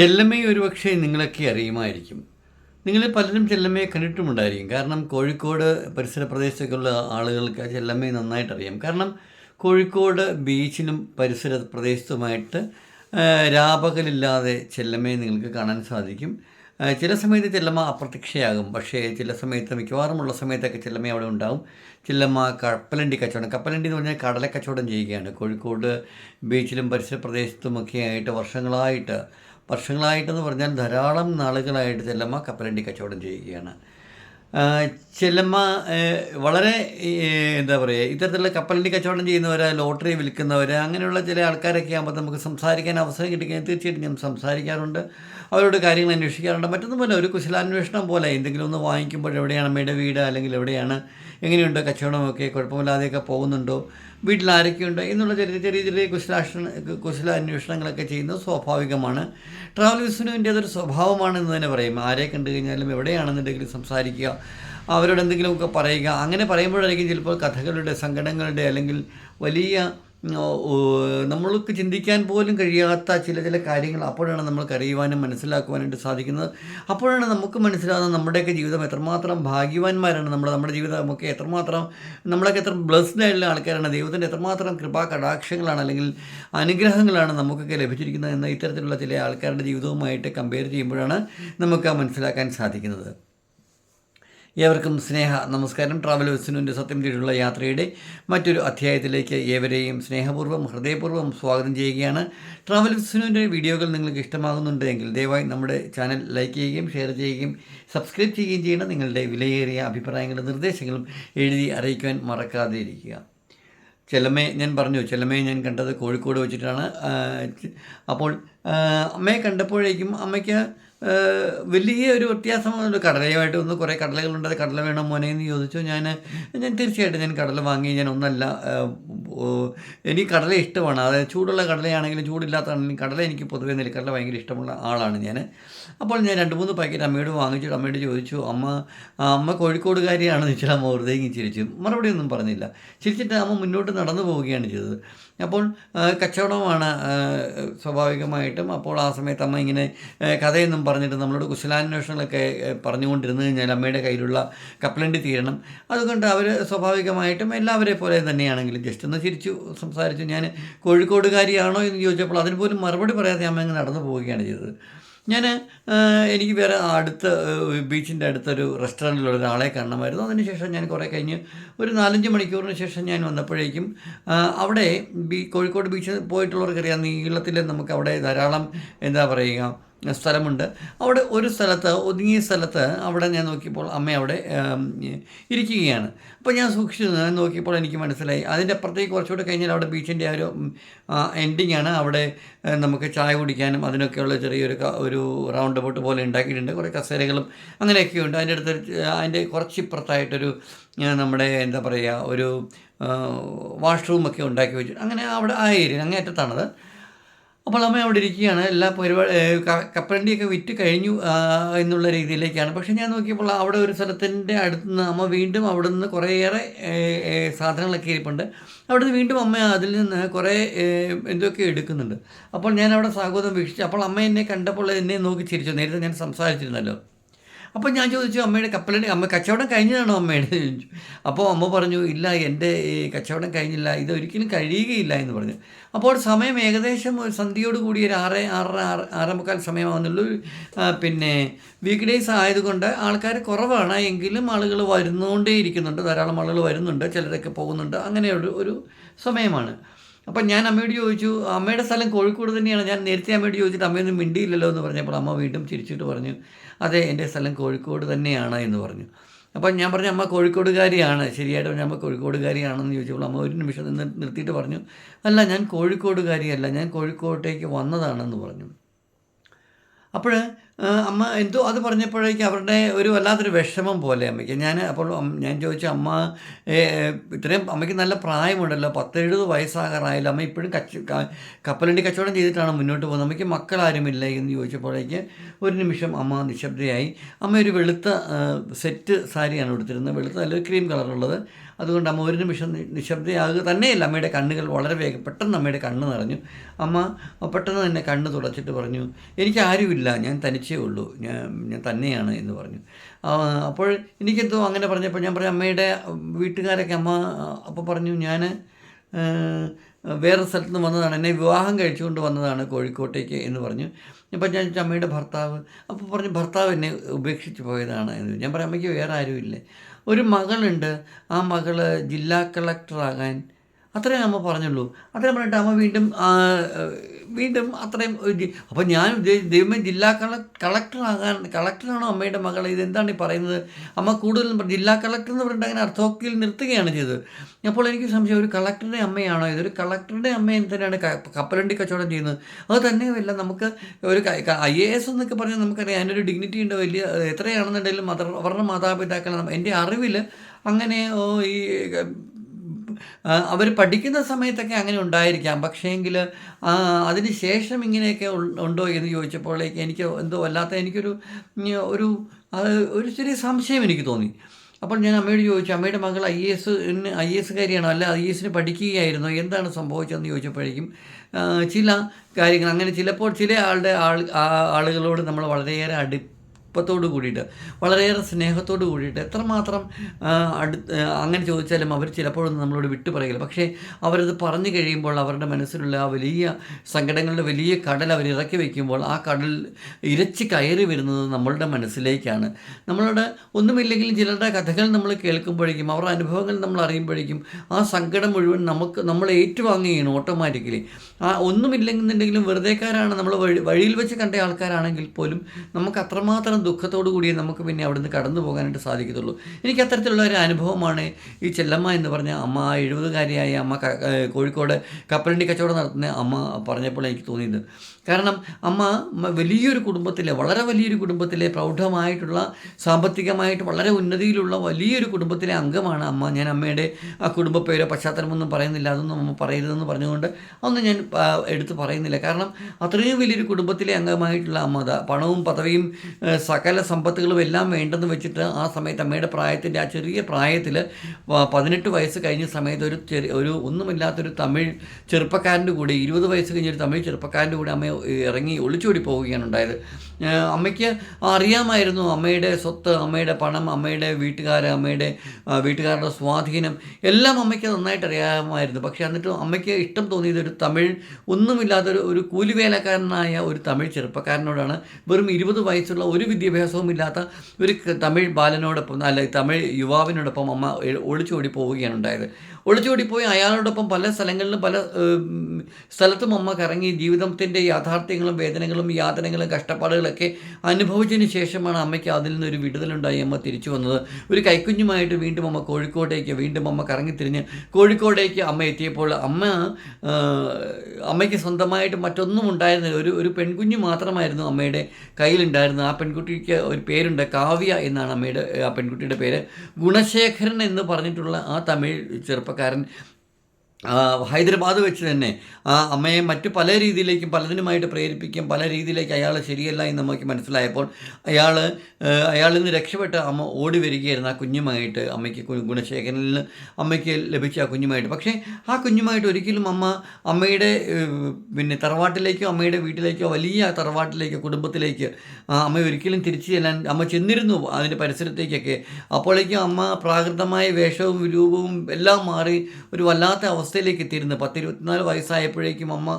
ചെല്ലമ്മയെ ഒരുപക്ഷെ നിങ്ങളൊക്കെ അറിയുമായിരിക്കും. നിങ്ങൾ പലരും ചെല്ലമ്മയെ കണ്ടിട്ടുമുണ്ടായിരിക്കും. കാരണം കോഴിക്കോട് പരിസര പ്രദേശത്തേക്കുള്ള ആളുകൾക്ക് ചെല്ലമ്മയെ നന്നായിട്ട് അറിയാം കാരണം കോഴിക്കോട് ബീച്ചിലും പരിസര പ്രദേശത്തുമായിട്ട് രാപകലില്ലാതെ ചെല്ലമ്മയെ നിങ്ങൾക്ക് കാണാൻ സാധിക്കും. ചില സമയത്ത് ചെല്ലമ്മ അപ്രത്യക്ഷയാകും. പക്ഷേ ചില സമയത്ത് മിക്കവാറുമുള്ള സമയത്തൊക്കെ ചെല്ലമ്മ അവിടെ ഉണ്ടാവും. ചെല്ലമ്മ കപ്പലണ്ടി കച്ചവടം കപ്പലണ്ടി എന്ന് പറഞ്ഞാൽ കടലക്കച്ചവടം ചെയ്യുകയാണ്. കോഴിക്കോട് ബീച്ചിലും പരിസര പ്രദേശത്തുമൊക്കെ ആയിട്ട് വർഷങ്ങളായിട്ട് വർഷങ്ങളായിട്ടെന്ന് പറഞ്ഞാൽ ധാരാളം നാളുകളായിട്ട് ചെല്ലമ്മ കപ്പലണ്ടി കച്ചവടം ചെയ്യുകയാണ്. ചെല്ലമ്മ വളരെ എന്താ പറയുക ഇത്തരത്തിലുള്ള കപ്പലണ്ടി കച്ചവടം ചെയ്യുന്നവർ ലോട്ടറി വിൽക്കുന്നവർ അങ്ങനെയുള്ള ചില ആൾക്കാരൊക്കെ ആകുമ്പോൾ നമുക്ക് സംസാരിക്കാൻ അവസരം കിട്ടുകയും തീർച്ചയായിട്ടും ഞാൻ സംസാരിക്കാറുണ്ട്. അവരോട് കാര്യങ്ങൾ അന്വേഷിക്കാറുണ്ട്. മറ്റൊന്നും പോലെ ഒരു കുശലാന്വേഷണം പോലെ എന്തെങ്കിലും ഒന്ന് വാങ്ങിക്കുമ്പോൾ എവിടെയാണ് അമ്മയുടെ വീട് അല്ലെങ്കിൽ എവിടെയാണ് എങ്ങനെയുണ്ട്? കച്ചവടമൊക്കെ കുഴപ്പമില്ലാതെയൊക്കെ പോകുന്നുണ്ടോ? വീട്ടിൽ ആരൊക്കെയുണ്ട് എന്നുള്ള ചെറിയ ചെറിയ ചെറിയ കുശലാഷണ കുശല അന്വേഷണങ്ങളൊക്കെ ചെയ്യുന്നത് സ്വാഭാവികമാണ്. ട്രാവൽ വിസ്നുവിന്റെ അതൊരു സ്വഭാവമാണെന്ന് തന്നെ പറയും. ആരെ കണ്ടു കഴിഞ്ഞാലും എവിടെയാണെന്നുണ്ടെങ്കിലും സംസാരിക്കുക അവരോട് എന്തെങ്കിലുമൊക്കെ പറയുക. അങ്ങനെ പറയുമ്പോഴായിരിക്കും ചിലപ്പോൾ കഥകളുടെ സങ്കടങ്ങളുടെ അല്ലെങ്കിൽ വലിയ നമ്മൾക്ക് ചിന്തിക്കാൻ പോലും കഴിയാത്ത ചില ചില കാര്യങ്ങൾ അപ്പോഴാണ് നമ്മൾക്ക് അറിയുവാനും മനസ്സിലാക്കുവാനായിട്ട് സാധിക്കുന്നത്. അപ്പോഴാണ് നമുക്ക് മനസ്സിലാകുന്നത് നമ്മുടെയൊക്കെ ജീവിതം എത്രമാത്രം ഭാഗ്യവാന്മാരാണ്. നമ്മൾ നമ്മുടെ ജീവിതം നമുക്ക് എത്രമാത്രം നമ്മളൊക്കെ എത്ര ബ്ലസ്ഡ് ആയിട്ടുള്ള ആൾക്കാരാണ്. ദൈവത്തിന്റെ എത്രമാത്രം കൃപാ കടാക്ഷങ്ങളാണ് അല്ലെങ്കിൽ അനുഗ്രഹങ്ങളാണ് നമുക്കൊക്കെ ലഭിച്ചിരിക്കുന്നത് എന്ന ഇത്തരത്തിലുള്ള ചില ആൾക്കാരുടെ ജീവിതവുമായിട്ട് കമ്പയർ ചെയ്യുമ്പോഴാണ് നമുക്ക് മനസ്സിലാക്കാൻ സാധിക്കുന്നത്. ഏവർക്കും സ്നേഹ നമസ്കാരം. ട്രാവൽ വിസിനുവിന്റെ സത്യം തേടിയുള്ള യാത്രയുടെ മറ്റൊരു അധ്യായത്തിലേക്ക് ഏവരെയും സ്നേഹപൂർവം ഹൃദയപൂർവം സ്വാഗതം ചെയ്യുകയാണ്. ട്രാവൽ വിസിനുവിന്റെ വീഡിയോകൾ നിങ്ങൾക്ക് ഇഷ്ടമാകുന്നുണ്ടെങ്കിൽ ദയവായി നമ്മുടെ ചാനൽ ലൈക്ക് ചെയ്യുകയും ഷെയർ ചെയ്യുകയും സബ്സ്ക്രൈബ് ചെയ്യുകയും ചെയ്യണം. നിങ്ങളുടെ വിലയേറിയ അഭിപ്രായങ്ങളും നിർദ്ദേശങ്ങളും എഴുതി അറിയിക്കുവാൻ മറക്കാതെ ഇരിക്കുക ഞാൻ പറഞ്ഞു ചിലമേ ഞാൻ കണ്ടത് കോഴിക്കോട് വെച്ചിട്ടാണ്. അപ്പോൾ അമ്മയെ കണ്ടപ്പോഴേക്കും അമ്മയ്ക്ക് വലിയ ഒരു വ്യത്യാസം ഒരു കടലയുമായിട്ട് ഒന്ന് കുറേ കടലകളുണ്ട്. അത് കടല വേണം മോനെ എന്ന് ചോദിച്ചു. ഞാൻ ഞാൻ തീർച്ചയായിട്ടും ഞാൻ കടല വാങ്ങി. ഞാൻ ഒന്നല്ല എനിക്ക് കടല ഇഷ്ടമാണ്. അതായത് ചൂടുള്ള കടലയാണെങ്കിലും ചൂടില്ലാത്തതാണെങ്കിലും കടല എനിക്ക് പൊതുവേ നെൽക്കടല ഭയങ്കര ഇഷ്ടമുള്ള ആളാണ് ഞാൻ. അപ്പോൾ ഞാൻ രണ്ട് മൂന്ന് പാക്കറ്റ് അമ്മയോട് വാങ്ങിച്ചിട്ട് അമ്മയോട് ചോദിച്ചു അമ്മ അമ്മ കോഴിക്കോടുകാരിയാണെന്ന് വെച്ചാൽ അമ്മ വെറുതെ ചിരിച്ചു. മറുപടി ഒന്നും പറഞ്ഞില്ല. ചിരിച്ചിട്ട് അമ്മ മുന്നോട്ട് നടന്നു പോവുകയാണ് ചെയ്തത്. അപ്പോൾ കച്ചവടമാണ് സ്വാഭാവികമായിട്ടും. അപ്പോൾ ആ സമയത്ത് അമ്മ ഇങ്ങനെ കഥയൊന്നും പറഞ്ഞിട്ട് നമ്മളോട് കുശലാന്വേഷണങ്ങളൊക്കെ പറഞ്ഞുകൊണ്ടിരുന്നു കഴിഞ്ഞാൽ അമ്മയുടെ കയ്യിലുള്ള കപ്പലണ്ടി തീരണം. അതുകൊണ്ട് അവർ സ്വാഭാവികമായിട്ടും എല്ലാവരെ പോലെ തന്നെയാണെങ്കിലും ജസ്റ്റ് ഒന്ന് ചിരിച്ചു സംസാരിച്ചു. ഞാൻ കോഴിക്കോടുകാരിയാണോ എന്ന് ചോദിച്ചപ്പോൾ അതിന് പോലും മറുപടി പറയാതെ അമ്മ അങ്ങ് നടന്നു പോവുകയാണ് ചെയ്തത്. ഞാൻ എനിക്ക് വേറെ അടുത്ത ബീച്ചിന്റെ അടുത്തൊരു റെസ്റ്റോറന്റിലുള്ള ഒരാളെ കാണണമായിരുന്നു. അതിനുശേഷം ഞാൻ കുറേ കഴിഞ്ഞ് ഒരു നാലഞ്ച് മണിക്കൂറിന് ശേഷം ഞാൻ വന്നപ്പോഴേക്കും അവിടെ ബീ കോഴിക്കോട് ബീച്ചിൽ പോയിട്ടുള്ളവർക്കറിയാം നീളത്തിൽ നമുക്ക് അവിടെ ധാരാളം എന്താ പറയുക സ്ഥലമുണ്ട്. അവിടെ ഒരു സ്ഥലത്ത് ഒതുങ്ങിയ സ്ഥലത്ത് അവിടെ ഞാൻ നോക്കിയപ്പോൾ അമ്മ അവിടെ ഇരിക്കുകയാണ്. അപ്പോൾ ഞാൻ സൂക്ഷിച്ചു നോക്കിയപ്പോൾ എനിക്ക് മനസ്സിലായി. അതിന്റെ അപ്പുറത്തേക്ക് കുറച്ചുകൂടെ കഴിഞ്ഞാൽ അവിടെ ബീച്ചിന്റെ ആ ഒരു എൻഡിങ് ആണ്. അവിടെ നമുക്ക് ചായ കുടിക്കാനും അതിനൊക്കെയുള്ള ചെറിയൊരു ഒരു റൗണ്ട് ബോട്ട് പോലെ ഉണ്ടാക്കിയിട്ടുണ്ട്. കുറേ കസേരകളും അങ്ങനെയൊക്കെ ഉണ്ട് അതിന്റെ അടുത്ത് അതിന്റെ കുറച്ചിപ്പുറത്തായിട്ടൊരു നമ്മുടെ എന്താ പറയുക ഒരു വാഷ്റൂമൊക്കെ ഉണ്ടാക്കി വെച്ചിട്ട് അങ്ങനെ അവിടെ ആ ഏരിയ അങ്ങേറ്റത്താണത് അപ്പോൾ അമ്മ അവിടെ ഇരിക്കുകയാണ്. എല്ലാ പരിപാടി കപ്പലണ്ടിയൊക്കെ വിറ്റ് കഴിഞ്ഞു എന്നുള്ള രീതിയിലേക്കാണ്. പക്ഷേ ഞാൻ നോക്കിയപ്പോൾ അവിടെ ഒരു സ്ഥലത്തിന്റെ അടുത്ത് നിന്ന് അമ്മ വീണ്ടും അവിടെ നിന്ന് കുറേയേറെ സാധനങ്ങളൊക്കെ ഇരിപ്പുണ്ട്. അവിടെ നിന്ന് വീണ്ടും അമ്മ അതിൽ നിന്ന് കുറേ എന്തൊക്കെ എടുക്കുന്നുണ്ട്. അപ്പോൾ ഞാൻ അവിടെ സാഹോദരം വീക്ഷിച്ചു. അപ്പോൾ അമ്മ എന്നെ കണ്ടപ്പോൾ എന്നെ നോക്കി ചിരിച്ചു. നേരത്തെ ഞാൻ സംസാരിച്ചിരുന്നല്ലോ. അപ്പോൾ ഞാൻ ചോദിച്ചു അമ്മയുടെ കപ്പലണ്ടി അമ്മ കച്ചവടം കഴിഞ്ഞതാണോ അമ്മയുടെ? ചോദിച്ചു. അപ്പോൾ അമ്മ പറഞ്ഞു ഇല്ല എന്റെ കച്ചവടം കഴിഞ്ഞില്ല ഇതൊരിക്കലും കഴിയുകയില്ല എന്ന് പറഞ്ഞു. അപ്പോൾ സമയം ഏകദേശം ഒരു സന്ധ്യയോട് കൂടി ഒരു ആറ് ആറര ആറ് ആറേ മുക്കാൽ സമയമാകുന്നുള്ളൂ പിന്നെ വീക്ക് ഡേയ്സ് ആയതുകൊണ്ട് ആൾക്കാർ കുറവാണ്. എങ്കിലും ആളുകൾ വരുന്നുകൊണ്ടേ ഇരിക്കുന്നുണ്ട് ധാരാളം ആളുകൾ വരുന്നുണ്ട്. ചിലരൊക്കെ പോകുന്നുണ്ട്. അങ്ങനെ ഒരു ഒരു സമയമാണ്. അപ്പം ഞാൻ അമ്മയോട് ചോദിച്ചു അമ്മയുടെ സ്ഥലം കോഴിക്കോട് തന്നെയാണ്. ഞാൻ നേരത്തെ അമ്മയോട് ചോദിച്ചിട്ട് അമ്മയൊന്നും മിണ്ടിയില്ലല്ലോ എന്ന് പറഞ്ഞപ്പോൾ അമ്മ വീണ്ടും ചിരിച്ചിട്ട് പറഞ്ഞു അതെ എന്റെ സ്ഥലം കോഴിക്കോട് തന്നെയാണ് എന്ന് പറഞ്ഞു. അപ്പം ഞാൻ പറഞ്ഞു അമ്മ കോഴിക്കോടുകാരിയാണ്. ശരിയായിട്ട് പറഞ്ഞു അമ്മ കോഴിക്കോടുകാരിയാണെന്ന് ചോദിച്ചപ്പോൾ അമ്മ ഒരു നിമിഷം നിന്ന് നിർത്തിയിട്ട് പറഞ്ഞു അല്ല ഞാൻ കോഴിക്കോടുകാരിയല്ല ഞാൻ കോഴിക്കോട്ടേക്ക് വന്നതാണെന്ന് പറഞ്ഞു. അപ്പോൾ അമ്മ എന്തോ അത് പറഞ്ഞപ്പോഴേക്കും അവരുടെ ഒരു വല്ലാത്തൊരു വിഷമം പോലെ അമ്മയ്ക്ക്. ഞാൻ അപ്പോൾ ഞാൻ ചോദിച്ചു അമ്മ ഇത്രയും അമ്മയ്ക്ക് നല്ല പ്രായമുണ്ടല്ലോ പത്തെഴുപത് വയസ്സാകാറായാലും അമ്മ ഇപ്പോഴും കച്ച കപ്പലണ്ടി കച്ചവടം ചെയ്തിട്ടാണ് മുന്നോട്ട് പോകുന്നത്? അമ്മയ്ക്ക് മക്കളാരുമില്ല? എന്ന് ചോദിച്ചപ്പോഴേക്ക് ഒരു നിമിഷം അമ്മ നിശബ്ദയായി അമ്മ ഒരു വെളുത്ത സെറ്റ് സാരിയാണ് എടുത്തിരുന്നത് വെളുത്ത നല്ലൊരു ക്രീം കളറുള്ളത്. അതുകൊണ്ട് അമ്മ ഒരു നിമിഷം നിശബ്ദയാകുക തന്നെയല്ല അമ്മയുടെ കണ്ണുകൾ വളരെ വേഗം പെട്ടെന്ന് അമ്മയുടെ കണ്ണ് നിറഞ്ഞു. അമ്മ പെട്ടെന്ന് തന്നെ കണ്ണ് തുടച്ചിട്ട് പറഞ്ഞു എനിക്ക് ആരുമില്ല ഞാൻ തനിച്ചേ ഉള്ളൂ ഞാൻ ഞാൻ തന്നെയാണ് എന്ന് പറഞ്ഞു. അപ്പോൾ എനിക്കെന്തോ അങ്ങനെ പറഞ്ഞപ്പോൾ ഞാൻ പറഞ്ഞു അമ്മയുടെ വീട്ടുകാരൊക്കെ അമ്മ അപ്പോൾ പറഞ്ഞു ഞാൻ വേറെ സ്ഥലത്ത് നിന്ന് വന്നതാണ്. എന്നെ വിവാഹം കഴിച്ചുകൊണ്ട് വന്നതാണ് കോഴിക്കോട്ടേക്ക് എന്ന് പറഞ്ഞു. അപ്പം ഞാൻ അമ്മയുടെ ഭർത്താവ്? അപ്പോൾ പറഞ്ഞു ഭർത്താവ് എന്നെ ഉപേക്ഷിച്ച് പോയതാണ് എന്ന്. ഞാൻ പറയാം അമ്മയ്ക്ക് വേറെ ആരുമില്ലേ. ഒരു മകളുണ്ട്. ആ മകൾ ജില്ലാ കളക്ടറാകാൻ അത്രയും അമ്മ പറഞ്ഞുള്ളൂ. അത്രയും പറഞ്ഞിട്ട് അമ്മ വീണ്ടും വീണ്ടും അത്രയും അപ്പോൾ ഞാൻ ദൈവമേ ജില്ലാ കള കളക്ടറാകാൻ കളക്ടറാണോ അമ്മയുടെ മകൾ ഇതെന്താണ് ഈ പറയുന്നത്? അമ്മ കൂടുതലും ജില്ലാ കളക്ടർ എന്ന് പറഞ്ഞിട്ട് അങ്ങനെ അർത്ഥോക്കിയിൽ നിർത്തുകയാണ് ചെയ്തത്. അപ്പോൾ എനിക്ക് സംശയം ഒരു കളക്ടറുടെ അമ്മയാണോ ഇതൊരു കളക്ടറുടെ അമ്മ ക- കപ്പലണ്ടി കച്ചവടം ചെയ്യുന്നത്? അത് തന്നെയുമല്ല നമുക്ക് ഒരു ഐ എ എസ് എന്നൊക്കെ പറഞ്ഞാൽ നമുക്കറിയാം അതിനൊരു ഡിഗ്നിറ്റി ഉണ്ട്. വലിയ എത്രയാണെന്നുണ്ടെങ്കിലും മദർ അവരുടെ മാതാപിതാക്കളെ എന്റെ അറിവിൽ അങ്ങനെ ഈ അവർ പഠിക്കുന്ന സമയത്തൊക്കെ അങ്ങനെ ഉണ്ടായിരിക്കാം. പക്ഷേങ്കിൽ അതിന് ശേഷം ഇങ്ങനെയൊക്കെ ഉണ്ടോ എന്ന് ചോദിച്ചപ്പോഴേക്ക് എനിക്ക് എന്തോ അല്ലാത്ത എനിക്കൊരു ഒരു ഒരു ചെറിയ സംശയം എനിക്ക് തോന്നി. അപ്പോൾ ഞാൻ അമ്മയോട് ചോദിച്ചു അമ്മയുടെ മകൾ ഐ എസ് ഐ എസ് കാര്യമാണോ അല്ല ഐ എസിന് പഠിക്കുകയായിരുന്നോ. എന്താണ് സംഭവിച്ചതെന്ന് ചോദിച്ചപ്പോഴേക്കും ചില കാര്യങ്ങൾ അങ്ങനെ ചിലപ്പോൾ ചില ആളുടെ ആൾ ആളുകളോട് നമ്മൾ വളരെയേറെ അടു പ്പത്തോട് കൂടിയിട്ട് വളരെയേറെ സ്നേഹത്തോട് കൂടിയിട്ട് എത്രമാത്രം അടു അങ്ങനെ ചോദിച്ചാലും അവർ ചിലപ്പോഴൊന്നും നമ്മളോട് വിട്ടു പറയില്ല. പക്ഷേ അവരത് പറഞ്ഞു കഴിയുമ്പോൾ അവരുടെ മനസ്സിലുള്ള ആ വലിയ സങ്കടങ്ങളുടെ വലിയ കടൽ അവർ ഇറക്കി വയ്ക്കുമ്പോൾ ആ കടൽ ഇരച്ച് കയറി വരുന്നത് നമ്മളുടെ മനസ്സിലേക്കാണ്. നമ്മളുടെ ഒന്നുമില്ലെങ്കിലും ചിലരുടെ കഥകൾ നമ്മൾ കേൾക്കുമ്പോഴേക്കും അവരുടെ അനുഭവങ്ങൾ നമ്മൾ അറിയുമ്പോഴേക്കും ആ സങ്കടം മുഴുവൻ നമുക്ക് നമ്മൾ ഏറ്റുവാങ്ങുകയാണ് ഓട്ടോമാറ്റിക്കലി. ആ ഒന്നുമില്ലെന്നുണ്ടെങ്കിലും വെറുതെക്കാരാണ് നമ്മൾ വഴി വഴിയിൽ വെച്ച് കണ്ട ആൾക്കാരാണെങ്കിൽ പോലും നമുക്ക് അത്രമാത്രം ദുഃഖത്തോടു കൂടിയേ നമുക്ക് പിന്നെ അവിടുന്ന് കടന്നു പോകാനായിട്ട് സാധിക്കത്തുള്ളൂ. എനിക്ക് അത്തരത്തിലുള്ള ഒരു അനുഭവമാണ് ഈ ചെല്ലമ്മ എന്ന് പറഞ്ഞ അമ്മ എഴുപതുകാരിയായ അമ്മ കോഴിക്കോട് കപ്പലണ്ടി കച്ചവടം നടത്തുന്ന അമ്മ പറഞ്ഞപ്പോൾ എനിക്ക് തോന്നിയത്. കാരണം അമ്മ വലിയൊരു കുടുംബത്തിലെ വളരെ വലിയൊരു കുടുംബത്തിലെ പ്രൗഢമായിട്ടുള്ള സാമ്പത്തികമായിട്ട് വളരെ ഉന്നതിയിലുള്ള വലിയൊരു കുടുംബത്തിലെ അംഗമാണ് അമ്മ. ഞാൻ അമ്മയുടെ ആ കുടുംബ പേരോ പശ്ചാത്തലമൊന്നും പറയുന്നില്ല. അതൊന്നും അമ്മ പറയരുതെന്ന് പറഞ്ഞുകൊണ്ട് അതൊന്നും ഞാൻ എടുത്ത് പറയുന്നില്ല. കാരണം അത്രയും വലിയൊരു കുടുംബത്തിലെ അംഗമായിട്ടുള്ള അമ്മ പണവും പദവിയും സകല സമ്പത്തുകളും എല്ലാം വേണ്ടെന്ന് വെച്ചിട്ട് ആ സമയത്ത് അമ്മയുടെ പ്രായത്തിന്റെ ആ ചെറിയ പ്രായത്തിൽ പതിനെട്ട് വയസ്സ് കഴിഞ്ഞ സമയത്ത് ഒരു ചെറിയ ഒരു ഒന്നുമില്ലാത്തൊരു തമിഴ് ചെറുപ്പക്കാരന്റെ കൂടെ ഇരുപത് വയസ്സ് കഴിഞ്ഞൊരു തമിഴ് ചെറുപ്പക്കാരന്റെ കൂടെ ഇറങ്ങി ഒളിച്ചോടി പോവുകയാണ് ഉണ്ടായത്. അമ്മയ്ക്ക് അറിയാമായിരുന്നു അമ്മയുടെ സ്വത്ത് അമ്മയുടെ പണം അമ്മയുടെ വീട്ടുകാർ അമ്മയുടെ വീട്ടുകാരുടെ സ്വാധീനം എല്ലാം അമ്മയ്ക്ക് നന്നായിട്ട് അറിയാമായിരുന്നു. പക്ഷേ എന്നിട്ട് അമ്മയ്ക്ക് ഇഷ്ടം തോന്നിയത് ഒരു തമിഴ് ഒന്നുമില്ലാത്തൊരു ഒരു കൂലിവേലക്കാരനായ ഒരു തമിഴ് ചെറുപ്പക്കാരനോടാണ്. വെറും ഇരുപത് വയസ്സുള്ള ഒരു വിദ്യാഭ്യാസവും ഇല്ലാത്ത ഒരു തമിഴ് ബാലനോടൊപ്പം അല്ലെങ്കിൽ തമിഴ് യുവാവിനോടൊപ്പം അമ്മ ഒളിച്ചോടി പോവുകയാണ് ഉണ്ടായത്. ഒളിച്ചോടിപ്പോയി അയാളോടൊപ്പം പല സ്ഥലങ്ങളിലും പല സ്ഥലത്തും അമ്മ കറങ്ങി ജീവിതത്തിന്റെ യാഥാർത്ഥ്യങ്ങളും വേദനകളും യാതനകളും കഷ്ടപ്പാടുകളൊക്കെ അനുഭവിച്ചതിന് ശേഷമാണ് അമ്മയ്ക്ക് അതിൽ നിന്നൊരു വിടുതലുണ്ടായി അമ്മ തിരിച്ചു വന്നത്. ഒരു കൈക്കുഞ്ഞുമായിട്ട് വീണ്ടും അമ്മ കോഴിക്കോട്ടേക്ക് വീണ്ടും അമ്മ കറങ്ങിത്തിരിഞ്ഞ് കോഴിക്കോടേക്ക് അമ്മ എത്തിയപ്പോൾ അമ്മ അമ്മയ്ക്ക് സ്വന്തമായിട്ട് മറ്റൊന്നും ഉണ്ടായിരുന്നില്ല. ഒരു ഒരു പെൺകുഞ്ഞ് മാത്രമായിരുന്നു അമ്മയുടെ കയ്യിലുണ്ടായിരുന്നത്. ആ പെൺകുട്ടിക്ക് ഒരു പേരുണ്ട് കാവ്യ എന്നാണ് അമ്മയുടെ ആ പെൺകുട്ടിയുടെ പേര്. ഗുണശേഖരൻ എന്ന് പറഞ്ഞിട്ടുള്ള ആ തമിഴ് ചെറുപ്പക്കാരൻ ആ, ഹൈദരാബാദ് വെച്ച് തന്നെ ആ അമ്മയെ മറ്റു പല രീതിയിലേക്കും പലതിനുമായിട്ട് പ്രേരിപ്പിക്കും പല രീതിയിലേക്ക് അയാൾ ശരിയല്ല എന്ന് നമുക്ക് മനസ്സിലായപ്പോൾ അയാൾ അയാളിൽ നിന്ന് രക്ഷപ്പെട്ട് അമ്മ ഓടി വരികയായിരുന്നു ആ കുഞ്ഞുമായിട്ട് അമ്മയ്ക്ക് ഗുണശേഖരനിൽ നിന്ന് അമ്മയ്ക്ക് ലഭിച്ച ആ കുഞ്ഞുമായിട്ട്. പക്ഷേ ആ കുഞ്ഞുമായിട്ട് ഒരിക്കലും അമ്മ അമ്മയുടെ പിന്നെ തറവാട്ടിലേക്കോ അമ്മയുടെ വീട്ടിലേക്കോ വലിയ തറവാട്ടിലേക്കോ കുടുംബത്തിലേക്ക് അമ്മ ഒരിക്കലും തിരിച്ചു ചെല്ലാൻ അമ്മ ചെന്നിരുന്നു അതിന്റെ പരിസരത്തേക്കൊക്കെ. അപ്പോഴേക്കും അമ്മ പ്രാകൃതമായ വേഷവും രൂപവും എല്ലാം മാറി ഒരു വല്ലാത്ത അവസ്ഥയിലേക്ക് എത്തിയിരുന്നു. പത്തിരുപത്തിനാല് വയസ്സായപ്പോഴേക്കും അമ്മ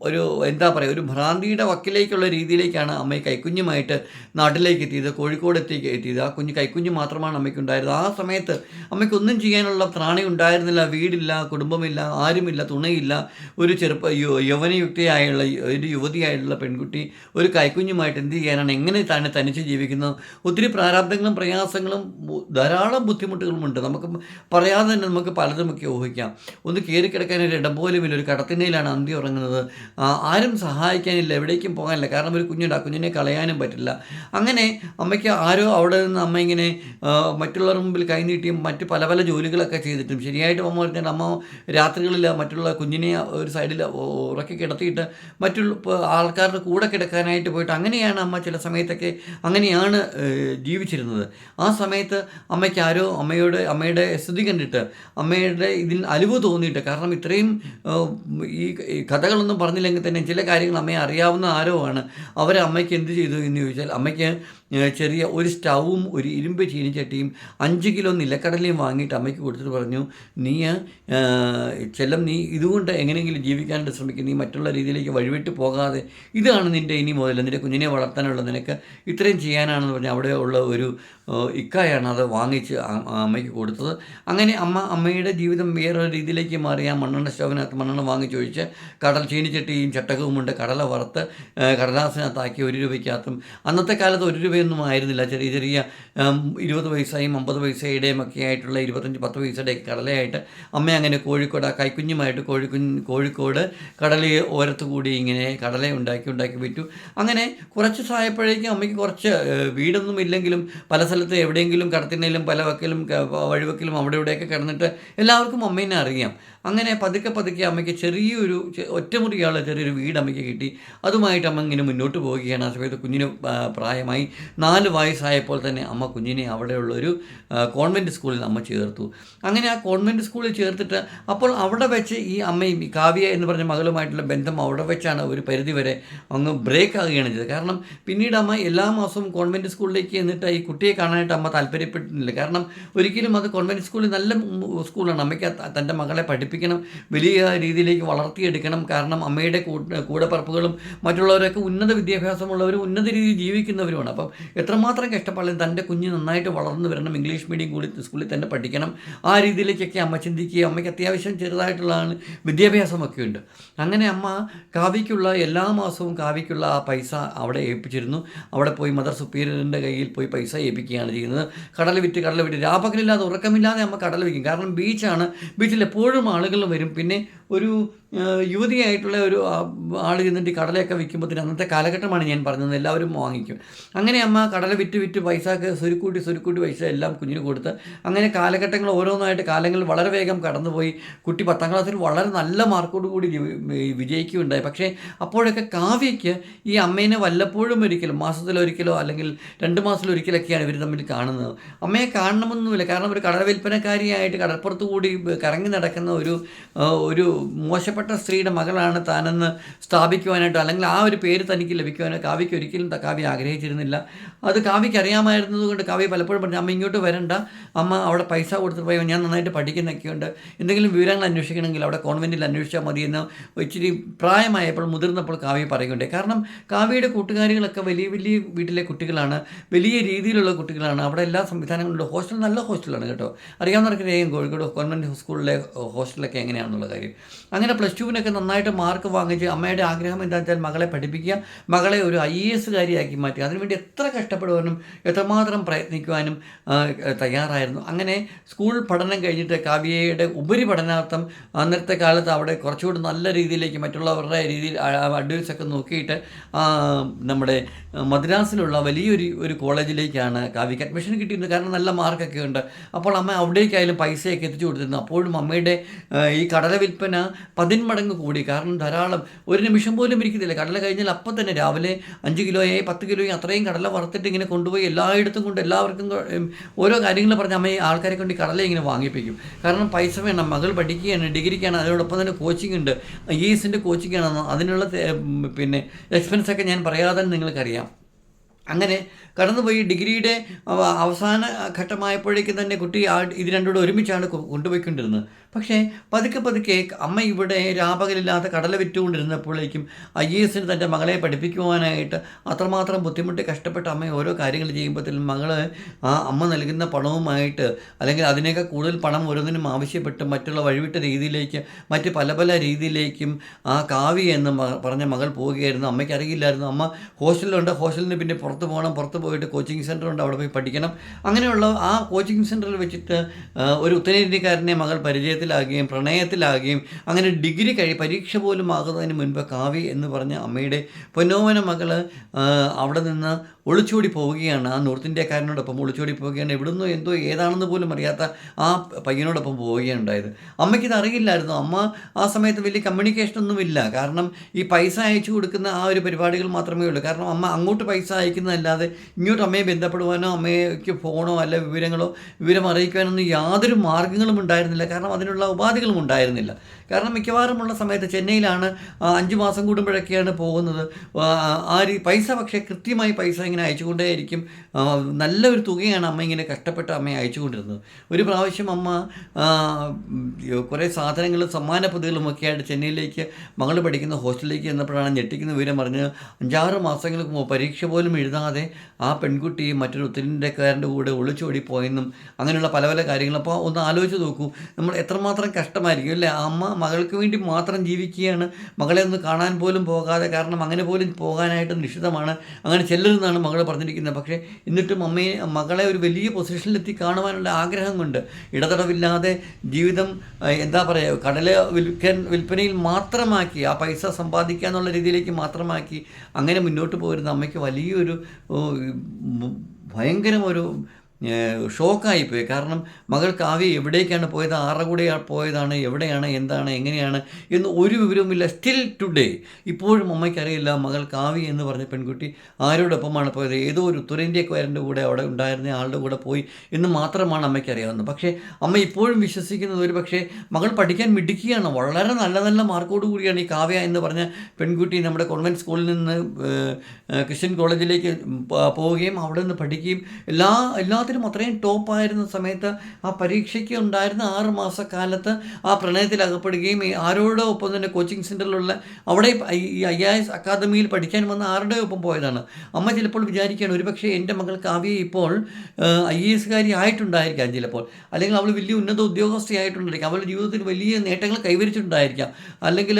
ഒരു എന്താ പറയുക ഒരു ഭ്രാന്തിയുടെ വക്കിലേക്കുള്ള രീതിയിലേക്കാണ് അമ്മയെ കൈക്കുഞ്ഞുമായിട്ട് നാട്ടിലേക്ക് എത്തിയത് കോഴിക്കോട് എത്തി എത്തിയത്. ആ കുഞ്ഞ് കൈക്കുഞ്ഞ് മാത്രമാണ് അമ്മയ്ക്ക് ഉണ്ടായിരുന്നത് ആ സമയത്ത് അമ്മയ്ക്ക് ഒന്നും ചെയ്യാനുള്ള ത്രാണി ഉണ്ടായിരുന്നില്ല. വീടില്ല കുടുംബമില്ല ആരുമില്ല തുണയില്ല. ഒരു ചെറുപ്പ യൗവനയുക്തിയായുള്ള ഒരു യുവതിയായിട്ടുള്ള പെൺകുട്ടി ഒരു കൈക്കുഞ്ഞുമായിട്ട് എന്ത് ചെയ്യാനാണ് എങ്ങനെ തന്നെ തനിച്ച് ജീവിക്കുന്നത് ഒത്തിരി പ്രാരാബ്ദങ്ങളും പ്രയാസങ്ങളും ധാരാളം ധാരാളം ബുദ്ധിമുട്ടുകളുമുണ്ട്. നമുക്ക് പറയാതെ തന്നെ നമുക്ക് പലതുമൊക്കെ ഊഹിക്കാം. ഒന്ന് കയറി കിടക്കാൻ ഒരു ഇടം പോലുമില്ല ഒരു കടത്തിനയിലാണ് അന്തി ഉറങ്ങുന്നത്. ആരും സഹായിക്കാനില്ല എവിടേക്കും പോകാനില്ല. കാരണം ഒരു കുഞ്ഞുണ്ട് ആ കുഞ്ഞിനെ കളയാനും പറ്റില്ല. അങ്ങനെ അമ്മയ്ക്ക് ആരോ അവിടെ നിന്ന് അമ്മ ഇങ്ങനെ മറ്റുള്ളവർ മുമ്പിൽ കൈനീട്ടിയും മറ്റ് പല പല ജോലികളൊക്കെ ചെയ്തിട്ടും. ശരിയായിട്ട് അമ്മ പറഞ്ഞാൽ അമ്മ രാത്രികളിൽ മറ്റുള്ള കുഞ്ഞിനെ ഒരു സൈഡിൽ ഉറക്കി കിടത്തിയിട്ട് മറ്റുള്ള ആൾക്കാരുടെ കൂടെ കിടക്കാനായിട്ട് പോയിട്ട് അങ്ങനെയാണ് അമ്മ ചില സമയത്തൊക്കെ അങ്ങനെയാണ് ജീവിച്ചിരുന്നത്. ആ സമയത്ത് അമ്മയ്ക്ക് ആരോ അമ്മയുടെ അമ്മയുടെ സ്ഥിതി കണ്ടിട്ട് അമ്മയുടെ ഇതിൽ അലിവ് തോന്നിയിട്ട് കാരണം ഇത്രയും ഈ കഥകളൊന്നും കഥകളൊന്നും പറഞ്ഞില്ലെങ്കിൽ തന്നെ ചില കാര്യങ്ങൾ അമ്മയെ അറിയാവുന്ന ആരോ ആണ് അവരെ അമ്മയ്ക്ക് എന്ത് ചെയ്തു എന്ന് ചോദിച്ചാൽ അമ്മയ്ക്ക് ചെറിയ ഒരു സ്റ്റൗവും ഒരു ഇരുമ്പ് ചീനിച്ചട്ടിയും അഞ്ച് കിലോ നിലക്കടലയും വാങ്ങിയിട്ട് അമ്മയ്ക്ക് കൊടുത്തിട്ട് പറഞ്ഞു നീ ചെല്ലം നീ ഇതുകൊണ്ട് എങ്ങനെയെങ്കിലും ജീവിക്കാനായിട്ട് ശ്രമിക്കും. നീ മറ്റുള്ള രീതിയിലേക്ക് വഴിവിട്ട് പോകാതെ ഇതാണ് നിന്റെ ഇനി മുതൽ. നിന്റെ കുഞ്ഞിനെ വളർത്താനുള്ള നിനക്ക് ഇത്രയും ചെയ്യാനാണെന്ന് പറഞ്ഞ് അവിടെ ഉള്ള ഒരു ഇക്കായാണ് അത് വാങ്ങിച്ച് അമ്മയ്ക്ക് കൊടുത്തത്. അങ്ങനെ അമ്മ അമ്മയുടെ ജീവിതം വേറൊരു രീതിയിലേക്ക് മാറി. ആ മണ്ണെണ്ണ സ്റ്റൗവിനകത്ത് മണ്ണെണ്ണ വാങ്ങിച്ചൊഴിച്ച് കടൽ ചീനിച്ചട്ടിയും ചട്ടകവുമുണ്ട്. കടല വറുത്ത് കടലാസിനകത്താക്കി ഒരു രൂപയ്ക്കകത്തും. അന്നത്തെ കാലത്ത് ഒരു രൂപയൊന്നും ആയിരുന്നില്ല. ചെറിയ ചെറിയ ഇരുപത് പൈസയും അമ്പത് പൈസയുടെയും ഒക്കെ ആയിട്ടുള്ള ഇരുപത്തഞ്ച് പത്ത് പൈസയുടെ കടലയായിട്ട് അമ്മ അങ്ങനെ കോഴിക്കോട് കൈക്കുഞ്ഞുമായിട്ട് കോഴിക്കുഞ്ഞ് കോഴിക്കോട് കടലയെ ഓരത്ത് കൂടി ഇങ്ങനെ കടല ഉണ്ടാക്കി ഉണ്ടാക്കി വിറ്റു. അങ്ങനെ കുറച്ച് സായപ്പോഴേക്കും അമ്മയ്ക്ക് കുറച്ച് വീടൊന്നും ഇല്ലെങ്കിലും പല സ്ഥലത്ത് എവിടെയെങ്കിലും കടത്തിനയിലും പല വക്കിലും വഴിവക്കിലും അവിടെ ഇവിടെയൊക്കെ കിടന്നിട്ട് എല്ലാവർക്കും അമ്മേനെ അറിയാം. അങ്ങനെ പതുക്കെ പതുക്കെ അമ്മയ്ക്ക് ചെറിയൊരു ഒറ്റമുറിയാൾ ചെറിയൊരു വീട് അമ്മയ്ക്ക് കിട്ടി. അതുമായിട്ട് അമ്മ ഇങ്ങനെ മുന്നോട്ട് പോവുകയാണ്. ആ സമയത്ത് കുഞ്ഞിന് പ്രായമായി നാല് വയസ്സായപ്പോൾ തന്നെ അമ്മ കുഞ്ഞിനെ അവിടെയുള്ളൊരു കോൺവെന്റ് സ്കൂളിൽ അമ്മ ചേർത്തു. അങ്ങനെ ആ കോൺവെന്റ് സ്കൂളിൽ ചേർത്തിട്ട് അപ്പോൾ അവിടെ വെച്ച് ഈ അമ്മയും ഈ കാവ്യ എന്ന് പറഞ്ഞ മകളുമായിട്ടുള്ള ബന്ധം അവിടെ വെച്ചാണ് ഒരു പരിധി വരെ അങ്ങ് ബ്രേക്ക് ആകുകയാണ് ചെയ്തത്. കാരണം പിന്നീട് അമ്മ എല്ലാ മാസവും കോൺവെന്റ് സ്കൂളിലേക്ക് എന്നിട്ട് ഈ കുട്ടിയെ കാണാനായിട്ട് അമ്മ താല്പര്യപ്പെട്ടിട്ടില്ല. കാരണം ഒരിക്കലും അത് കോൺവെന്റ് സ്കൂളിൽ നല്ല സ്കൂളാണ്. അമ്മയ്ക്ക് തന്റെ മകളെ പഠിപ്പിക്കണം വലിയ രീതിയിലേക്ക് വളർത്തിയെടുക്കണം. കാരണം അമ്മയുടെ കൂട്ട- കൂടപ്പറപ്പുകളും മറ്റുള്ളവരൊക്കെ ഉന്നത വിദ്യാഭ്യാസമുള്ളവരും ഉന്നത രീതിയിൽ ജീവിക്കുന്നവരുമാണ്. അപ്പം എത്രമാത്രം കഷ്ടപ്പാടും തന്റെ കുഞ്ഞ് നന്നായിട്ട് വളർന്നു വരണം ഇംഗ്ലീഷ് മീഡിയം കൂടി സ്കൂളിൽ തന്നെ പഠിക്കണം. ആ രീതിയിലേക്കൊക്കെ അമ്മ ചിന്തിക്കുകയും അമ്മയ്ക്ക് അത്യാവശ്യം ചെറുതായിട്ടുള്ളതാണ് വിദ്യാഭ്യാസമൊക്കെ ഉണ്ട്. അങ്ങനെ അമ്മ കാവ്യയ്ക്കുള്ള എല്ലാ മാസവും കാവ്യയ്ക്കുള്ള ആ പൈസ അവിടെ ഏൽപ്പിച്ചിരുന്നു. അവിടെ പോയി മദർ സുപ്പീരിയറിന്റെ കയ്യിൽ പോയി പൈസ ഏൽപ്പിക്കുകയാണ് ചെയ്യുന്നത്. കടൽ വിറ്റ് കടൽ വിറ്റ്. രാപകലില്ലാതെ ഉറക്കമില്ലാതെ അമ്മ കടൽ വിൽക്കും കാരണം ബീച്ചാണ്. ബീച്ചിൽ എപ്പോഴും ആളുകൾ വരും. പിന്നെ ഒരു യുവതിയായിട്ടുള്ള ഒരു ആൾ ചെന്നിട്ട് കടലയൊക്കെ വിൽക്കുമ്പോഴത്തേന് അന്നത്തെ കാലഘട്ടമാണ് ഞാൻ പറഞ്ഞത്. എല്ലാവരും വാങ്ങിക്കും. അങ്ങനെ അമ്മ കടല വിറ്റ് വിറ്റ് പൈസക്ക് സ്വരുക്കൂട്ടി സ്വരുക്കൂട്ടി പൈസ എല്ലാം കുഞ്ഞിന് കൊടുത്ത് അങ്ങനെ കാലഘട്ടങ്ങൾ ഓരോന്നായിട്ട് കാലങ്ങൾ വളരെ വേഗം കടന്നുപോയി. കുട്ടി പത്താം ക്ലാസ്സിൽ വളരെ നല്ല മാർക്കോട് കൂടി വിജയിക്കുകയുണ്ടായി. പക്ഷേ അപ്പോഴൊക്കെ കാവ്യയ്ക്ക് ഈ അമ്മേനെ വല്ലപ്പോഴും ഒരിക്കലും മാസത്തിലൊരിക്കലോ അല്ലെങ്കിൽ രണ്ട് മാസത്തിലൊരിക്കലൊക്കെയാണ് ഇവർ തമ്മിൽ കാണുന്നത്. അമ്മയെ കാണണമെന്നൊന്നുമില്ല കാരണം ഒരു കടൽ വിൽപ്പനക്കാരിയായിട്ട് കടപ്പുറത്ത് കൂടി കറങ്ങി നടക്കുന്ന ഒരു ഒരു മോശപ്പെട്ട സ്ത്രീയുടെ മകളാണ് താനെന്ന് സ്ഥാപിക്കുവാനായിട്ട് അല്ലെങ്കിൽ ആ ഒരു പേര് തനിക്ക് ലഭിക്കുവാനോ കാവ്യയ്ക്ക് ഒരിക്കലും കാവ്യ ആഗ്രഹിച്ചിരുന്നില്ല. അത് കാവ്യയ്ക്ക് അറിയാമായിരുന്നതുകൊണ്ട് കാവ്യ പലപ്പോഴും പറഞ്ഞു അമ്മ ഇങ്ങോട്ട് വരണ്ട. അമ്മ അവിടെ പൈസ കൊടുത്തിട്ട് പോയി ഞാൻ നന്നായിട്ട് പഠിക്കുന്നൊക്കെയുണ്ട്. എന്തെങ്കിലും വിവരങ്ങൾ അന്വേഷിക്കണമെങ്കിൽ അവിടെ കോൺവെന്റിൽ അന്വേഷിച്ചാൽ മതിയെന്ന് ഇച്ചിരി പ്രായമായപ്പോൾ മുതിർന്നപ്പോൾ കാവ്യ പറയുകയുണ്ടായി. കാരണം കാവ്യയുടെ കൂട്ടുകാരികളൊക്കെ വലിയ വലിയ വീട്ടിലെ കുട്ടികളാണ് വലിയ രീതിയിലുള്ള കുട്ടികളാണ്. അവിടെ എല്ലാ സംവിധാനങ്ങളുണ്ട് ഹോസ്റ്റൽ നല്ല ഹോസ്റ്റലാണ് കേട്ടോ. അറിയാവുന്നവർക്ക് അറിയാം കോഴിക്കോട് കോൺവെന്റ് സ്കൂളിലെ ഹോസ്റ്റലൊക്കെ എങ്ങനെയാണെന്നുള്ള കാര്യം. അങ്ങനെ പ്ലസ് ടുവിനൊക്കെ നന്നായിട്ട് മാർക്ക് വാങ്ങിച്ച് അമ്മയുടെ ആഗ്രഹം എന്താ വെച്ചാൽ മകളെ പഠിപ്പിക്കുക മകളെ ഒരു ഐ എ എസ് കാരിയാക്കി മാറ്റുക. അതിനുവേണ്ടി എത്ര കഷ്ടപ്പെടുവാനും എത്രമാത്രം പ്രയത്നിക്കുവാനും തയ്യാറായിരുന്നു. അങ്ങനെ സ്കൂൾ പഠനം കഴിഞ്ഞിട്ട് കാവ്യയുടെ ഉപരിപഠനാർത്ഥം അന്നത്തെ കാലത്ത് അവിടെ കുറച്ചുകൂടി നല്ല രീതിയിലേക്ക് മറ്റുള്ളവരുടെ രീതിയിൽ അഡ്വൈസൊക്കെ നോക്കിയിട്ട് നമ്മുടെ മദ്രാസിലുള്ള വലിയൊരു ഒരു കോളേജിലേക്കാണ് കാവ്യക്ക് അഡ്മിഷൻ കിട്ടിയിരുന്നത്. കാരണം നല്ല മാർക്കൊക്കെ ഉണ്ട്. അപ്പോൾ അമ്മ അവിടേക്കായാലും പൈസയൊക്കെ എത്തിച്ചു കൊടുത്തിരുന്നു. അപ്പോഴും അമ്മയുടെ ഈ കടല വിൽപ്പന പതിന്മടങ്ങ് കൂടി. കാരണം ധാരാളം ഒരു നിമിഷം പോലും ഇരിക്കുന്നില്ല കടല കഴിഞ്ഞാൽ അപ്പം തന്നെ രാവിലെ അഞ്ച് കിലോയായി പത്ത് കിലോയും അത്രയും കടല വറുത്തിട്ട് ഇങ്ങനെ കൊണ്ടുപോയി എല്ലായിടത്തും കൊണ്ട് എല്ലാവർക്കും ഓരോ കാര്യങ്ങൾ പറഞ്ഞ് അമ്മയെ ആൾക്കാരെ കൊണ്ട് കടല ഇങ്ങനെ വാങ്ങിപ്പിക്കും. കാരണം പൈസ വേണം മകൾ പഠിക്കുകയാണ് ഡിഗ്രിക്കാണ് അതിനോടൊപ്പം തന്നെ കോച്ചിങ് ഉണ്ട്. ഐ എസിന്റെ കോച്ചിങ് ആണ് അതിനുള്ള പിന്നെ എക്സ്പെൻസൊക്കെ ഞാൻ പറയാതെ നിങ്ങൾക്കറിയാം. അങ്ങനെ കടന്നുപോയി. ഡിഗ്രിയുടെ അവ- അവസാന ഘട്ടമായപ്പോഴേക്കും തന്നെ കുട്ടി ഇത് രണ്ടുകൂടെ ഒരുമിച്ചാണ് കൊണ്ടുപോയിക്കൊണ്ടിരുന്നത്. പക്ഷേ പതുക്കെ പതുക്കെ അമ്മ ഇവിടെ രാപകലില്ലാതെ കടല വിറ്റുകൊണ്ടിരുന്നപ്പോഴേക്കും ഐ എ എസിന് തന്റെ മകളെ പഠിപ്പിക്കുവാനായിട്ട് അത്രമാത്രം ബുദ്ധിമുട്ടി കഷ്ടപ്പെട്ട അമ്മ ഓരോ കാര്യങ്ങൾ ചെയ്യുമ്പോഴത്തേനും മകൾ ആ അമ്മ നൽകുന്ന പണവുമായിട്ട് അല്ലെങ്കിൽ അതിനേക്കാൾ കൂടുതൽ പണം ഓരോന്നിനും ആവശ്യപ്പെട്ട് മറ്റുള്ള വഴിവിട്ട രീതിയിലേക്ക് മറ്റ് പല പല രീതിയിലേക്കും ആ കാവ്യ എന്ന് പറഞ്ഞ മകൾ പോവുകയായിരുന്നു. അമ്മയ്ക്ക് അറിയില്ലായിരുന്നു. അമ്മ ഹോസ്റ്റലിലുണ്ട്. ഹോസ്റ്റലിൽ നിന്ന് പിന്നെ പുറത്ത് പോകണം. പുറത്ത് പോയിട്ട് കോച്ചിങ് സെന്ററുണ്ട്. അവിടെ പോയി പഠിക്കണം. അങ്ങനെയുള്ള ആ കോച്ചിങ് സെന്ററിൽ വെച്ചിട്ട് ഒരു ഉത്തരേന്ത്യക്കാരനെ മകൾ പരിചയത്തിൽ വിവാഹപ്രായത്തിലാകുകയും പ്രണയത്തിലാകുകയും അങ്ങനെ ഡിഗ്രി കഴി പരീക്ഷ പോലും ആകുന്നതിന് മുൻപ് കാവ്യ എന്ന് പറഞ്ഞ അമ്മയുടെ പൊന്നോമന മകൾ ആ, അവിടെ നിന്ന് ഒളിച്ചോടി പോവുകയാണ്. ആ നോർത്ത് ഇന്ത്യക്കാരനോടൊപ്പം ഒളിച്ചോടി പോവുകയാണ്. എവിടുന്നോ എന്തോ ഏതാണെന്ന് പോലും അറിയാത്ത ആ പയ്യനോടൊപ്പം പോവുകയാണ് ഉണ്ടായത് അമ്മയ്ക്കിത് അറിയില്ലായിരുന്നു അമ്മ ആ സമയത്ത് വലിയ കമ്മ്യൂണിക്കേഷൻ ഒന്നുമില്ല. കാരണം ഈ പൈസ അയച്ചു കൊടുക്കുന്ന ആ ഒരു പരിപാടികൾ മാത്രമേ ഉള്ളൂ. കാരണം അമ്മ അങ്ങോട്ട് പൈസ അയക്കുന്നതല്ലാതെ ഇങ്ങോട്ട് അമ്മയെ ബന്ധപ്പെടുവാനോ അമ്മയ്ക്ക് ഫോണോ അല്ല വിവരങ്ങളോ വിവരം അറിയിക്കാനൊന്നും യാതൊരു മാർഗങ്ങളും ഉണ്ടായിരുന്നില്ല. കാരണം അതിനുള്ള ഉപാധികളും ഉണ്ടായിരുന്നില്ല. കാരണം മിക്കവാറുമുള്ള സമയത്ത് ചെന്നൈയിലാണ് അഞ്ച് മാസം കൂടുമ്പോഴൊക്കെയാണ് പോകുന്നത്. ആ പൈസ പക്ഷേ കൃത്യമായി പൈസ ഇങ്ങനെ അയച്ചുകൊണ്ടേയിരിക്കും ആ, നല്ലൊരു തുകയാണ് അമ്മ ഇങ്ങനെ കഷ്ടപ്പെട്ട് അമ്മയെ അയച്ചുകൊണ്ടിരുന്നത്. ഒരു പ്രാവശ്യം അമ്മ കുറേ സാധനങ്ങളും സമ്മാന പദ്ധതികളും ഒക്കെ ആയിട്ട് ചെന്നൈയിലേക്ക് മകൾ പഠിക്കുന്ന ഹോസ്റ്റലിലേക്ക് ചെന്നപ്പോഴാണ് ഞെട്ടിക്കുന്ന വിവരം പറഞ്ഞ് അഞ്ചാറ് മാസങ്ങൾക്ക് മുമ്പ് പരീക്ഷ പോലും എഴുതാതെ ആ പെൺകുട്ടി മറ്റൊരു ഉത്തരേന്ത്യക്കാരന്റെ കൂടെ ഒളിച്ചോടി പോയെന്നും അങ്ങനെയുള്ള പല പല കാര്യങ്ങൾ അപ്പോൾ ഒന്ന് ആലോചിച്ച് നോക്കൂ നമ്മൾ എത്രമാത്രം കഷ്ടമായിരിക്കും അല്ലേ? ആ അമ്മ മകൾക്ക് വേണ്ടി മാത്രം ജീവിക്കുകയാണ് മകളെ ഒന്ന് കാണാൻ പോലും പോകാതെ കാരണം അങ്ങനെ പോലും പോകാനായിട്ട് നിഷിതമാണ് അങ്ങനെ ചെല്ലരുതെന്നാണ് മകൾ പറഞ്ഞിരിക്കുന്നത്. പക്ഷേ എന്നിട്ടും അമ്മയെ മകളെ ഒരു വലിയ പൊസിഷനിലെത്തി കാണുവാനുള്ള ആഗ്രഹം കൊണ്ട് ഇടതടവില്ലാതെ ജീവിതം എന്താ പറയുക കടല വിൽക്കാൻ വിൽപ്പനയിൽ മാത്രമാക്കി ആ പൈസ സമ്പാദിക്കുക എന്നുള്ള രീതിയിലേക്ക് മാത്രമാക്കി അങ്ങനെ മുന്നോട്ട് പോരുന്ന അമ്മയ്ക്ക് വലിയൊരു ഓ, ഷോക്കായിപ്പോയി കാരണം മകൾ കാവ്യ എവിടേക്കാണ് പോയത്? ആരുടെ കൂടെ പോയതാണ്. എവിടെയാണ്? എന്താണ്? എങ്ങനെയാണ്? എന്ന് ഒരു വിവരവുമില്ല. സ്റ്റിൽ ടുഡേ ഇപ്പോഴും അമ്മയ്ക്കറിയില്ല മകൾ കാവ്യ എന്ന് പറഞ്ഞ പെൺകുട്ടി ആരോടൊപ്പമാണ് പോയത്. ഏതോ ഒരു ഉത്തരേന്ത്യക്കാരന്റെ കൂടെ അവിടെ ഉണ്ടായിരുന്ന ആളുടെ കൂടെ പോയി എന്ന് മാത്രമാണ് അമ്മയ്ക്ക് അറിയാവുന്നത് പക്ഷേ അമ്മ ഇപ്പോഴും വിശ്വസിക്കുന്നത് ഒരു പക്ഷേ മകൾ പഠിക്കാൻ മിടുക്കിയാണ്. വളരെ നല്ല നല്ല മാർക്കോട് കൂടിയാണ് ഈ കാവ്യ എന്ന് പറഞ്ഞ പെൺകുട്ടി നമ്മുടെ കോൺവെന്റ് സ്കൂളിൽ നിന്ന് ക്രിസ്ത്യൻ കോളേജിലേക്ക് പോവുകയും അവിടെ നിന്ന് പഠിക്കുകയും എല്ലാ എല്ലാത്തിനും അത്രയും ടോപ്പായിരുന്ന സമയത്ത് ആ പരീക്ഷയ്ക്ക് ഉണ്ടായിരുന്ന ആറ് മാസക്കാലത്ത് ആ പ്രണയത്തിൽ അകപ്പെടുകയും ആരോടെ ഒപ്പം തന്നെ കോച്ചിങ് സെന്ററിലുള്ള അവിടെ ഈ ഐ എസ് അക്കാദമിയിൽ പഠിക്കാൻ വന്ന ആരുടെ ഒപ്പം പോയതാണ്? അമ്മ ചിലപ്പോൾ വിചാരിക്കുകയാണ് ഒരുപക്ഷെ എന്റെ മകൾ കാവ്യ ഇപ്പോൾ ഐ എ എസ്കാരി ആയിട്ടുണ്ടായിരിക്കാം ചിലപ്പോൾ. അല്ലെങ്കിൽ അവൾ വലിയ ഉന്നത ഉദ്യോഗസ്ഥയായിട്ടുണ്ടായിരിക്കാം അവളുടെ ജീവിതത്തിൽ വലിയ നേട്ടങ്ങൾ കൈവരിച്ചിട്ടുണ്ടായിരിക്കാം. അല്ലെങ്കിൽ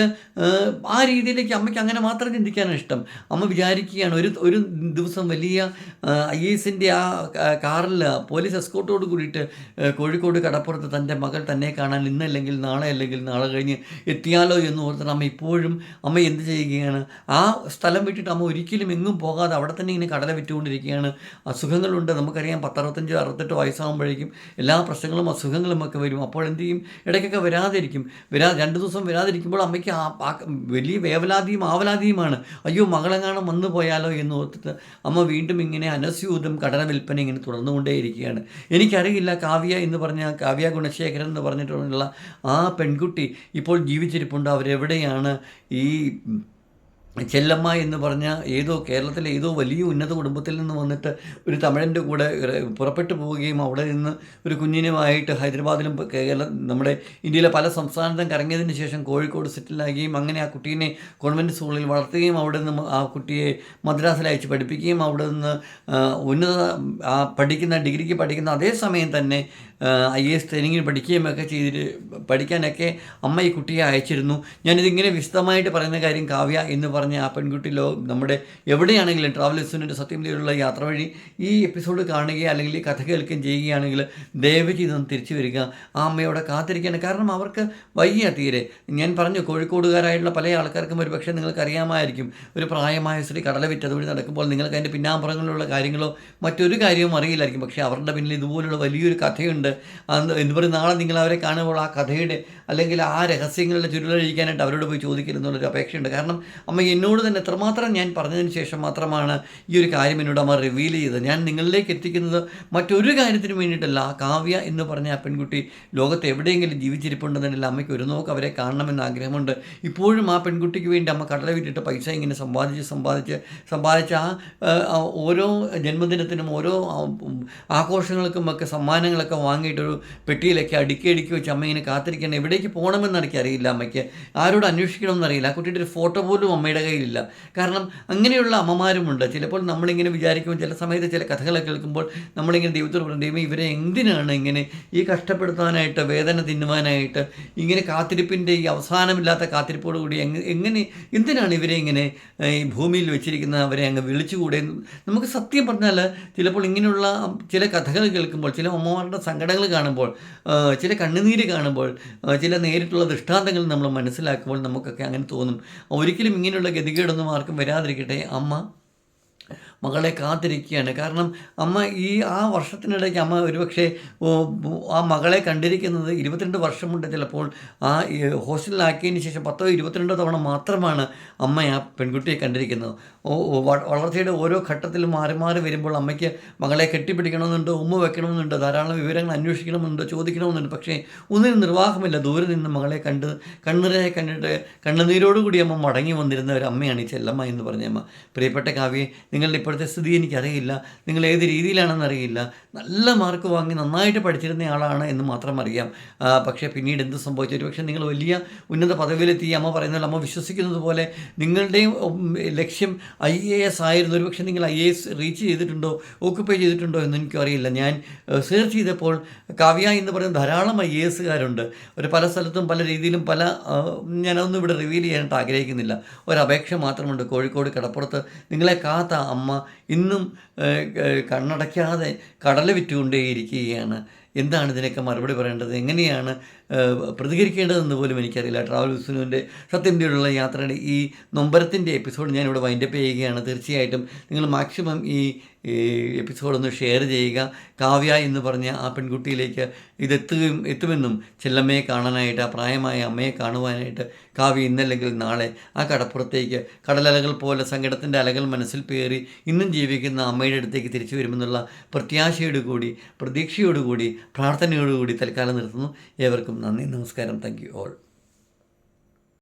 ആ രീതിയിലേക്ക് അമ്മയ്ക്ക് അങ്ങനെ മാത്രം ചിന്തിക്കാനാണ് ഇഷ്ടം. അമ്മ വിചാരിക്കുകയാണ് ഒരു ഒരു ദിവസം വലിയ ഐ എസിന്റെ ആ ക- കാറിൽ പോലീസ് എസ്കോർട്ടോട് കൂടിയിട്ട് കോഴിക്കോട് കടപ്പുറത്ത് തന്റെ മകൾ തന്നെ കാണാൻ ഇന്നല്ലെങ്കിൽ നാളെ അല്ലെങ്കിൽ നാളെ കഴിഞ്ഞ് എത്തിയാലോ എന്ന് ഓർത്തിട്ട് അമ്മ ഇപ്പോഴും അമ്മ എന്ത് ചെയ്യുകയാണ്? ആ സ്ഥലം വിട്ടിട്ട് അമ്മ ഒരിക്കലും എങ്ങും പോകാതെ അവിടെ തന്നെ ഇങ്ങനെ കടല വിറ്റുകൊണ്ടിരിക്കുകയാണ്. അസുഖങ്ങളുണ്ട്. നമുക്കറിയാം പത്തറുപത്തഞ്ച് അറുപത്തെട്ട് വയസ്സാകുമ്പോഴേക്കും എല്ലാ പ്രശ്നങ്ങളും അസുഖങ്ങളും ഒക്കെ വരും. അപ്പോൾ എന്ത് ചെയ്യും? ഇടയ്ക്കൊക്കെ വരാതിരിക്കും. വരാ രണ്ട് ദിവസം വരാതിരിക്കുമ്പോൾ അമ്മയ്ക്ക് വലിയ വേവലാതിയും ആവലാതിയുമാണ്. അയ്യോ മകളെങ്ങാനും വന്നു പോയാലോ എന്ന് ഓർത്തിട്ട് അമ്മ വീണ്ടും ഇങ്ങനെ അനസ്യൂതം കടല വിൽപ്പന ഇങ്ങനെ തുടർന്നുകൊണ്ടേയിരിക്കുകയാണ് എനിക്കറിയില്ല കാവ്യ എന്ന് പറഞ്ഞ കാവ്യ ഗുണശേഖരൻ എന്ന് പറഞ്ഞിട്ടുള്ള ആ പെൺകുട്ടി ഇപ്പോൾ ജീവിച്ചിരിപ്പുണ്ട്. അവരെവിടെയാണ് ഈ ചെല്ലമ്മ എന്ന് പറഞ്ഞ ഏതോ കേരളത്തിലെ ഏതോ വലിയ ഉന്നത കുടുംബത്തിൽ നിന്ന് വന്നിട്ട് ഒരു തമിഴന്റെ കൂടെ പുറപ്പെട്ടു പോവുകയും അവിടെ നിന്ന് ഒരു കുഞ്ഞിനുമായിട്ട് ഹൈദരാബാദിലും കേരള നമ്മുടെ ഇന്ത്യയിലെ പല സംസ്ഥാനത്തും കറങ്ങിയതിന് ശേഷം കോഴിക്കോട് സെറ്റിലാകുകയും അങ്ങനെ ആ കുട്ടീനെ കോൺവെന്റ് സ്കൂളിൽ വളർത്തുകയും അവിടെ നിന്ന് ആ കുട്ടിയെ മദ്രാസിൽ അയച്ച് പഠിപ്പിക്കുകയും അവിടെ നിന്ന് ഉന്നത ആ പഠിക്കുന്ന ഡിഗ്രിക്ക് പഠിക്കുന്ന അതേ സമയം തന്നെ ഐ എസ് ട്രെയിനിങ്ങിന് പഠിക്കുകയും ഒക്കെ ചെയ്തിട്ട് പഠിക്കാനൊക്കെ അമ്മ ഈ കുട്ടിയെ അയച്ചിരുന്നു. ഞാനിതിങ്ങനെ വിശദമായിട്ട് പറയുന്ന കാര്യം കാവ്യ എന്ന് പറഞ്ഞ ആ പെൺകുട്ടി ലോ നമ്മുടെ എവിടെയാണെങ്കിലും ട്രാവൽ സത്യം സത്യമിലുള്ള യാത്ര വഴി ഈ എപ്പിസോഡ് കാണുകയോ അല്ലെങ്കിൽ കഥ കേൾക്കുകയും ചെയ്യുകയാണെങ്കിൽ ദയവ് ചെയ്തൊന്ന് തിരിച്ചു വരിക. ആ അമ്മയോടെ കാത്തിരിക്കുകയാണ്. കാരണം അവർക്ക് വയ്യ തീരെ. ഞാൻ പറഞ്ഞു കോഴിക്കോടുകാരായിട്ടുള്ള പല ആൾക്കാർക്കും ഒരു പക്ഷേ നിങ്ങൾക്കറിയാമായിരിക്കും ഒരു പ്രായമായ സ്ത്രീ കടല വിറ്റ് അതുവഴി നടക്കുമ്പോൾ നിങ്ങൾക്ക് അതിന്റെ പിന്നാമ്പുറങ്ങളിലുള്ള കാര്യങ്ങളോ മറ്റൊരു കാര്യവും അറിയില്ലായിരിക്കും. പക്ഷേ അവരുടെ പിന്നിൽ ഇതുപോലുള്ള വലിയൊരു കഥയുണ്ട്. എന്ന് പറയും നാളെ നിങ്ങൾ അവരെ കാണുമ്പോൾ ആ കഥയുടെ അല്ലെങ്കിൽ ആ രഹസ്യങ്ങളുടെ ചുരുളഴിക്കാനായിട്ട് അവരോട് പോയി ചോദിക്കരുതെന്നുള്ളൊരു അപേക്ഷയുണ്ട്. കാരണം അമ്മ എന്നോട് തന്നെ എത്രമാത്രം ഞാൻ പറഞ്ഞതിന് ശേഷം മാത്രമാണ് ഈ ഒരു കാര്യം എന്നോട് അമ്മ റിവീൽ ചെയ്തത്. ഞാൻ നിങ്ങളിലേക്ക് എത്തിക്കുന്നത് മറ്റൊരു കാര്യത്തിനും വേണ്ടിയിട്ടല്ല. കാവ്യ എന്ന് പറഞ്ഞ ആ പെൺകുട്ടി ലോകത്ത് എവിടെയെങ്കിലും ജീവിച്ചിരിപ്പുണ്ടെന്നുണ്ടെങ്കിൽ അമ്മയ്ക്ക് ഒരു നോക്ക് അവരെ കാണണമെന്ന് ആഗ്രഹമുണ്ട്. ഇപ്പോഴും ആ പെൺകുട്ടിക്ക് വേണ്ടി അമ്മ കടല വിട്ടിട്ട് പൈസ ഇങ്ങനെ സമ്പാദിച്ച് സമ്പാദിച്ച് സമ്പാദിച്ച ആ ഓരോ ജന്മദിനത്തിനും ഓരോ ആഘോഷങ്ങൾക്കും ഒക്കെ സമ്മാനങ്ങളൊക്കെ വാങ്ങിയിട്ടൊരു പെട്ടിയിലൊക്കെ അടുക്കി അടുക്കി വെച്ച് അമ്മ ഇങ്ങനെ കാത്തിരിക്കണം എവിടെ എവിടേക്ക് പോകണമെന്ന് എനിക്കറിയില്ല അമ്മയ്ക്ക് ആരോട് അന്വേഷിക്കണമെന്നറിയില്ല ആ കുട്ടിയുടെ ഒരു ഫോട്ടോ പോലും അമ്മയുടെ കയ്യിലില്ല. കാരണം അങ്ങനെയുള്ള അമ്മമാരുമുണ്ട്. ചിലപ്പോൾ നമ്മളിങ്ങനെ വിചാരിക്കുമ്പോൾ ചില സമയത്ത് ചില കഥകളൊക്കെ കേൾക്കുമ്പോൾ നമ്മളിങ്ങനെ ദൈവത്തോട് പറയും ദൈവം ഇവരെ എന്തിനാണ് ഇങ്ങനെ ഈ കഷ്ടപ്പെടുത്താനായിട്ട് വേദന തിന്നുവാനായിട്ട് ഇങ്ങനെ കാത്തിരിപ്പിന്റെ ഈ അവസാനമില്ലാത്ത കാത്തിരിപ്പോട് കൂടി എങ്ങ എങ്ങനെ എന്തിനാണ് ഇവരെ ഇങ്ങനെ ഈ ഭൂമിയിൽ വെച്ചിരിക്കുന്ന അവരെ അങ്ങ് വിളിച്ചുകൂടെ? നമുക്ക് സത്യം പറഞ്ഞാൽ ചിലപ്പോൾ ഇങ്ങനെയുള്ള ചില കഥകൾ കേൾക്കുമ്പോൾ ചില അമ്മമാരുടെ സങ്കടങ്ങൾ കാണുമ്പോൾ ചില കണ്ണുനീര് കാണുമ്പോൾ ഏഹ്, ചില നേരിട്ടുള്ള ദൃഷ്ടാന്തങ്ങൾ നമ്മൾ മനസ്സിലാക്കുമ്പോൾ നമുക്കൊക്കെ അങ്ങനെ തോന്നും. ഒരിക്കലും ഇങ്ങനെയുള്ള ഗതികേടൊന്നും ആർക്കും വരാതിരിക്കട്ടെ. അമ്മ മകളെ കാത്തിരിക്കുകയാണ്. കാരണം അമ്മ ഈ ആ വർഷത്തിനിടയ്ക്ക് അമ്മ ഒരുപക്ഷെ ആ മകളെ കണ്ടിരിക്കുന്നത് ഇരുപത്തിരണ്ട് വർഷമുണ്ട് ചിലപ്പോൾ. ആ ഹോസ്റ്റലിലാക്കിയതിന് ശേഷം പത്തോ ഇരുപത്തിരണ്ടോ തവണ മാത്രമാണ് അമ്മ ആ പെൺകുട്ടിയെ കണ്ടിരിക്കുന്നത്. വളർച്ചയുടെ ഓരോ ഘട്ടത്തിലും മാറി മാറി വരുമ്പോൾ അമ്മയ്ക്ക് മകളെ കെട്ടിപ്പിടിക്കണമെന്നുണ്ട് ഉമ്മ വെക്കണമെന്നുണ്ട് ധാരാളം വിവരങ്ങൾ അന്വേഷിക്കണമെന്നുണ്ട് ചോദിക്കണമെന്നുണ്ട്. പക്ഷേ ഒന്നിനും നിർവാഹമില്ല. ദൂരെ നിന്ന് മകളെ കണ്ട് കണ്ണുനിറയെ കണ്ടിട്ട് കണ്ണുനീരോടുകൂടി അമ്മ മടങ്ങി വന്നിരുന്ന ഒരു അമ്മയാണ് ഈ ചെല്ലമ്മ എന്ന് പറഞ്ഞ അമ്മ. പ്രിയപ്പെട്ട കാവ്യെ നിങ്ങളുടെ ഇപ്പോഴത്തെ സ്ഥിതി എനിക്കറിയില്ല. നിങ്ങൾ ഏത് രീതിയിലാണെന്ന് അറിയില്ല. നല്ല മാർക്ക് വാങ്ങി നന്നായിട്ട് പഠിച്ചിരുന്ന ആളാണ് എന്ന് മാത്രം അറിയാം. പക്ഷേ പിന്നീട് എന്ത് സംഭവിച്ചു? ഒരു പക്ഷേ നിങ്ങൾ വലിയ ഉന്നത പദവിയിലെത്തി അമ്മ പറയുന്നത് അമ്മ വിശ്വസിക്കുന്നത് പോലെ നിങ്ങളുടെയും ലക്ഷ്യം ഐ എ എസ് ആയിരുന്നു. ഒരു പക്ഷേ നിങ്ങൾ ഐ എ എസ് റീച്ച് ചെയ്തിട്ടുണ്ടോ ഓക്കുപ്പൈ ചെയ്തിട്ടുണ്ടോ എന്ന് എനിക്കറിയില്ല ഞാൻ സെർച്ച് ചെയ്തപ്പോൾ കാവ്യ എന്ന് പറയുന്ന ധാരാളം ഐ എ എസുകാരുണ്ട് ഒരു പല സ്ഥലത്തും പല രീതിയിലും പല ഞാനതൊന്നും ഇവിടെ റിവീൽ ചെയ്യാനായിട്ട് ആഗ്രഹിക്കുന്നില്ല. ഒരപേക്ഷ മാത്രമുണ്ട്. കോഴിക്കോട് കടപ്പുറത്ത്. നിങ്ങളെ കാത്ത അമ്മ 么 ഇന്നും കണ്ണടയ്ക്കാതെ കടല വിറ്റുകൊണ്ടേയിരിക്കുകയാണ്. എന്താണ് ഇതിനൊക്കെ മറുപടി പറയേണ്ടത്? എങ്ങനെയാണ് പ്രതികരിക്കേണ്ടതെന്ന് പോലും എനിക്കറിയില്ല. ട്രാവൽ വിസ്നുവിന്റെ സത്യന്റെയുള്ള യാത്രയുടെ ഈ നൊമ്പരത്തിന്റെ എപ്പിസോഡ് ഞാനിവിടെ വൈൻഡപ്പ് ചെയ്യുകയാണ്. തീർച്ചയായിട്ടും നിങ്ങൾ മാക്സിമം ഈ എപ്പിസോഡൊന്ന് ഷെയർ ചെയ്യുക. കാവ്യ എന്ന് പറഞ്ഞ ആ പെൺകുട്ടിയിലേക്ക് ഇതെത്തുകയും എത്തുമെന്നും ചെല്ലമ്മയെ കാണാനായിട്ട് ആ പ്രായമായ അമ്മയെ കാണുവാനായിട്ട് കാവ്യ ഇന്നല്ലെങ്കിൽ നാളെ ആ കടപ്പുറത്തേക്ക് കടലലകൾ പോലെ സങ്കടത്തിന്റെ അലകൾ മനസ്സിൽ പേറി ഇന്നും ജീവിക്കുന്ന അമ്മയുടെ അടുത്തേക്ക് തിരിച്ചു വരുമെന്നുള്ള പ്രത്യാശയോടുകൂടി പ്രതീക്ഷയോടുകൂടി പ്രാർത്ഥനയോടുകൂടി തൽക്കാലം നിർത്തുന്നു. ഏവർക്കും നന്ദി നമസ്കാരം. Thank you all